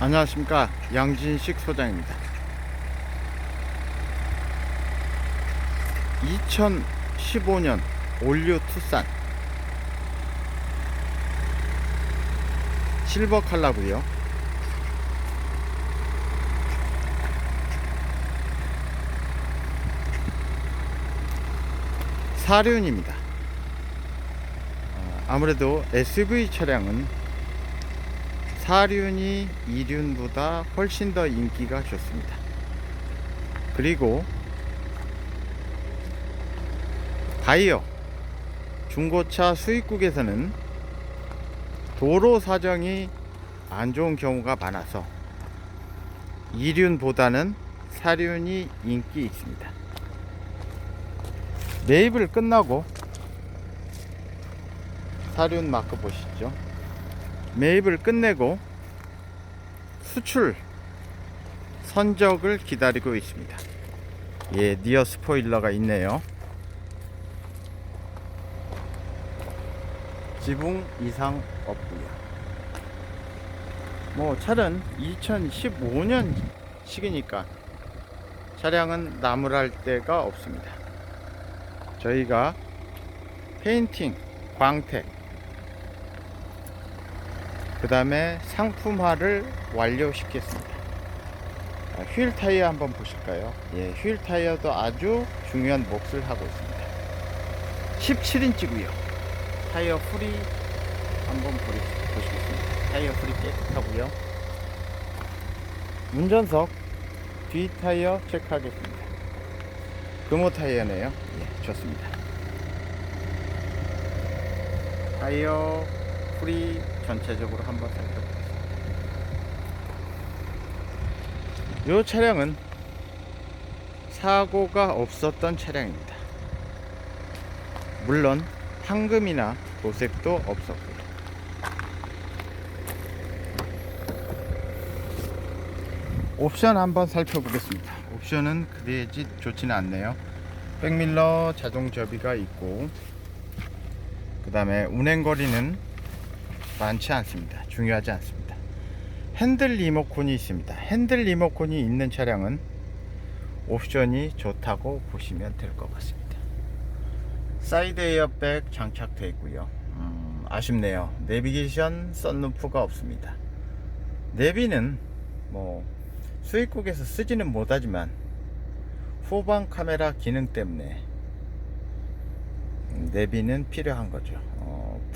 안녕하십니까. 양진식 소장입니다. 2015년 올류 투싼 실버 칼라고요. 사륜입니다. 어, 아무래도 SUV 차량은 사륜이 이륜보다 훨씬 더 인기가 좋습니다. 그리고 바이어 중고차 수입국에서는 도로 사정이 안 좋은 경우가 많아서 이륜보다는 사륜이 인기 있습니다. 매입을 끝나고 사륜 마크 보시죠. 매입을 끝내고 수출 선적을 기다리고 있습니다. 예, 니어 스포일러가 있네요. 지붕 이상 없고요. 뭐 차는 2015년 식이니까 차량은 나무랄 데가 없습니다. 저희가 페인팅, 광택, 그 다음에 상품화를 완료시켰습니다. 아, 휠 타이어 한번 보실까요? 예, 휠 타이어도 아주 중요한 몫을 하고 있습니다. 17인치고요. 타이어 풀이 한번 보시겠습니다. 타이어 풀이 깨끗하고요. 운전석 뒤 타이어 체크하겠습니다. 금호 타이어네요. 예, 좋습니다. 타이어 풀이 전체적으로 한번 살펴보겠습니다. 이 차량은 사고가 없었던 차량입니다. 물론 황금이나 도색도 없었고요. 옵션 한번 살펴보겠습니다. 옵션은 그다지 좋지는 않네요. 백밀러 자동 접이가 있고 그 다음에 운행거리는 많지 않습니다. 중요하지 않습니다. 핸들 리모컨이 있습니다. 핸들 리모컨이 있는 차량은 옵션이 좋다고 보시면 될 것 같습니다. 사이드 에어백 장착되어 있고요. 음, 아쉽네요. 내비게이션 썬루프가 없습니다. 내비는 뭐 수입국에서 쓰지는 못하지만 후방 카메라 기능 때문에 내비는 필요한 거죠.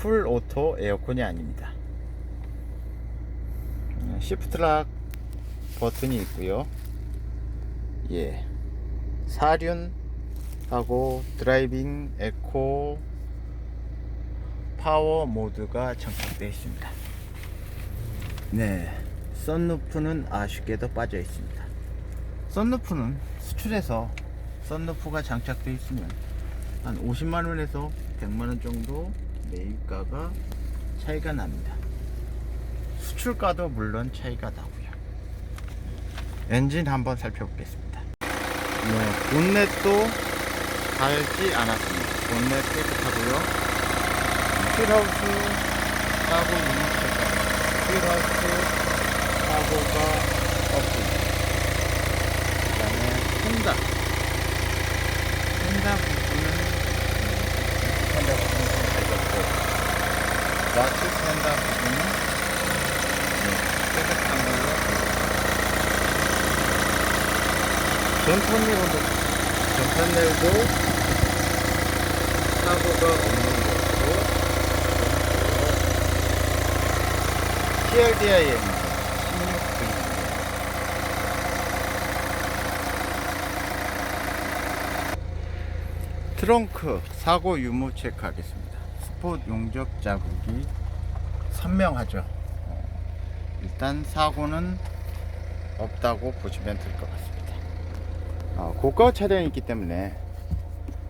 어, 풀 오토 에어컨이 아닙니다. 음, 시프트 락 버튼이 있고요. 예. 사륜하고 드라이빙 에코 파워 모드가 장착되어 있습니다. 네. 썬루프는 아쉽게도 빠져 있습니다. 썬루프는 수출해서 썬루프가 장착되어 있으면 한 50만 원에서 100만 원 정도 매입가가 차이가 납니다. 수출가도 물론 차이가 나고요. 엔진 한번 살펴보겠습니다. 네, 본넷도 달지 않았습니다. 본넷 깨끗하고요. 휠하우스 사고 유니트가 휠하우스 사고가 없습니다. 그 다음에 혼다 혼다 부분은 혼다 부분은 좀 밝았고 라츠 혼다 부분은 네, 깨끗한 걸로 전판내도 전판내도 사고가 없는 것으로. 16V. 트렁크 사고 유무 체크하겠습니다. 스폿 용접 자국이 선명하죠. 어, 일단 사고는 없다고 보시면 될 것 같습니다. 어, 고가 차량이 있기 때문에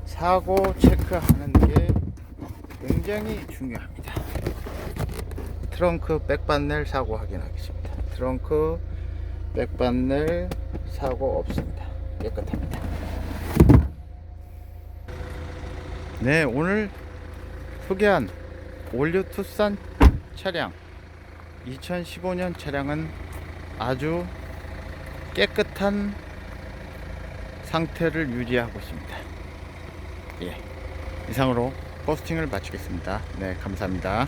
사고 체크하는 게 굉장히 중요합니다. 트렁크 백반넬 사고 확인하겠습니다. 트렁크 백반넬 사고 없습니다. 깨끗합니다. 네, 오늘 소개한 올류 투싼 차량 2015년 차량은 아주 깨끗한 상태를 유지하고 있습니다. 예. 이상으로 포스팅을 마치겠습니다. 네, 감사합니다.